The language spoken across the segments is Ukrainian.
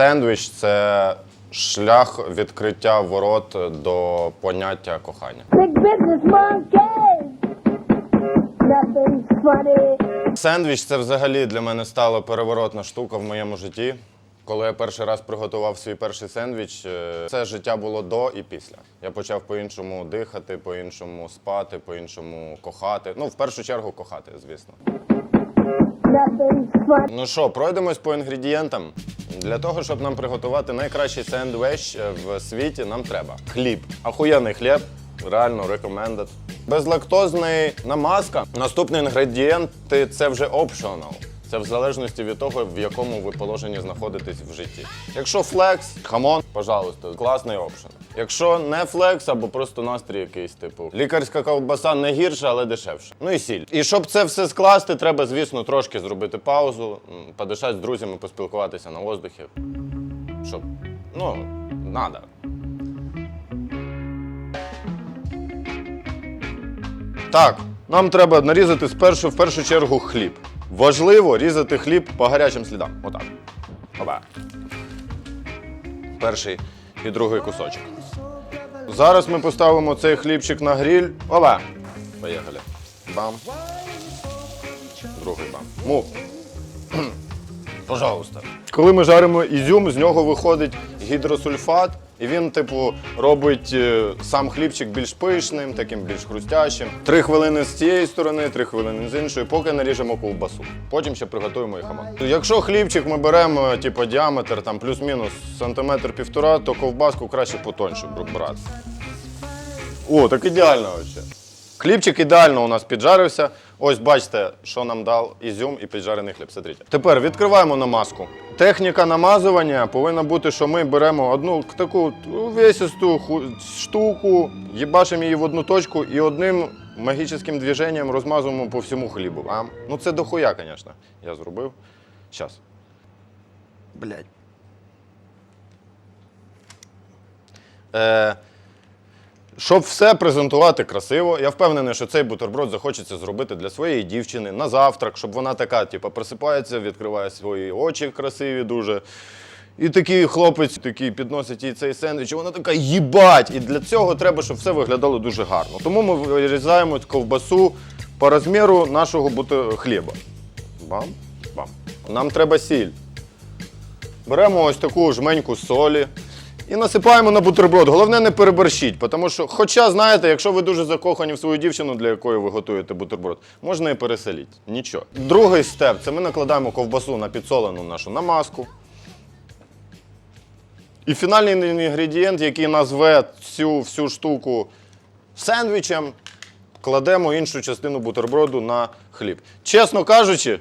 Сендвіч це шлях відкриття ворот до поняття кохання. Сендвіч це взагалі для мене стала переворотна штука в моєму житті. Коли я перший раз приготував свій перший сендвіч, е, це життя було до і після. Я почав по-іншому дихати, по-іншому спати, по-іншому кохати. Ну, в першу чергу, кохати, звісно. Ну що, пройдемось по інгредієнтам. Для того, щоб нам приготувати найкращий сендвіч е, в світі, нам треба хліб. Ахуєнний хліб, реально recommended. Безлактозний намазка. Наступний інгредієнт це вже optional. Це в залежності від того, в якому ви положенні знаходитесь в житті. Якщо флекс, хамон, пожалуйста, класний опшен. Якщо не флекс або просто настрій якийсь, типу лікарська ковбаса не гірша, але дешевша. Ну і сіль. І щоб це все скласти, треба, звісно, трошки зробити паузу, подишати з друзями, поспілкуватися на воздухі. Щоб, ну, надо. Так, нам треба нарізати спершу в першу чергу хліб. Важливо різати хліб по гарячим слідам. Отак. Опа. Перший і другий кусочок. Зараз ми поставимо цей хлібчик на гріль. Опа. Поїхали. Бам. Другий бам. Мув. Пожалуйста. Коли ми жаримо ізюм, з нього виходить гідросульфат, і він, типу, робить е, сам хлібчик більш пишним, таким більш хрустящим. Три хвилини з цієї сторони, три хвилини з іншої, поки наріжемо ковбасу. Потім ще приготуємо і хамон. Якщо хлібчик ми беремо, типу, діаметр там плюс-мінус сантиметр півтора, то ковбаску краще потоньше брати. О, так ідеально взагалі. Хлібчик ідеально у нас піджарився. Ось бачите, що нам дав ізюм і піджарений хліб. Смотрите. Тепер відкриваємо намазку. Техніка намазування повинна бути, що ми беремо одну таку увесисту ху- штуку, їбашимо її в одну точку і одним магічним движенням розмазуємо по всьому хлібу. А? Ну це дохуя, звісно. Я зробив. Щас. Блять. Е, щоб все презентувати красиво, я впевнений, що цей бутерброд захочеться зробити для своєї дівчини на завтрак, щоб вона така, типу, просипається, відкриває свої очі красиві дуже. І такий хлопець такий підносить їй цей сендвіч, і вона така їбать! І для цього треба, щоб все виглядало дуже гарно. Тому ми вирізаємо ковбасу по розміру нашого бути- хліба. Бам, бам. Нам треба сіль. Беремо ось таку жменьку солі і насипаємо на бутерброд. Головне не переборщіть, тому що, хоча, знаєте, якщо ви дуже закохані в свою дівчину, для якої ви готуєте бутерброд, можна і переселити. Нічого. Другий степ це ми накладаємо ковбасу на підсолену нашу намазку. І фінальний інгредієнт, який назве цю всю штуку сендвічем, кладемо іншу частину бутерброду на хліб. Чесно кажучи,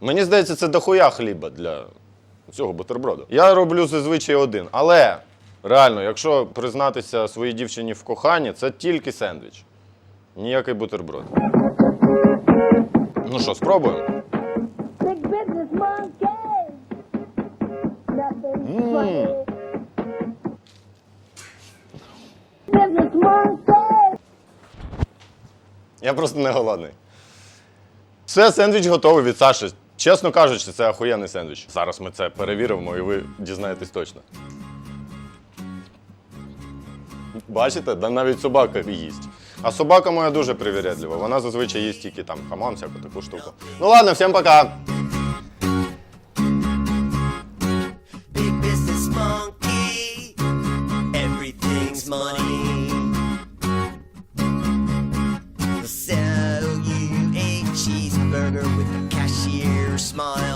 Мені здається, це дохуя хліба для цього бутерброду. Я роблю зазвичай один. Але реально, якщо признатися своїй дівчині в коханні, це тільки сендвіч. Ніякий бутерброд. Ну що, спробуємо? Monkey. Я просто не голодний. Все, сендвіч готовий від Саші. Чесно кажучи, це охуєнний сендвіч. Зараз ми це перевіримо і ви дізнаєтесь точно. Бачите, да навіть собака їсть. А собака моя дуже привірядлива. Вона зазвичай їсть тільки там хамон, всяку таку штуку. Ну ладно, всім пока. Smile.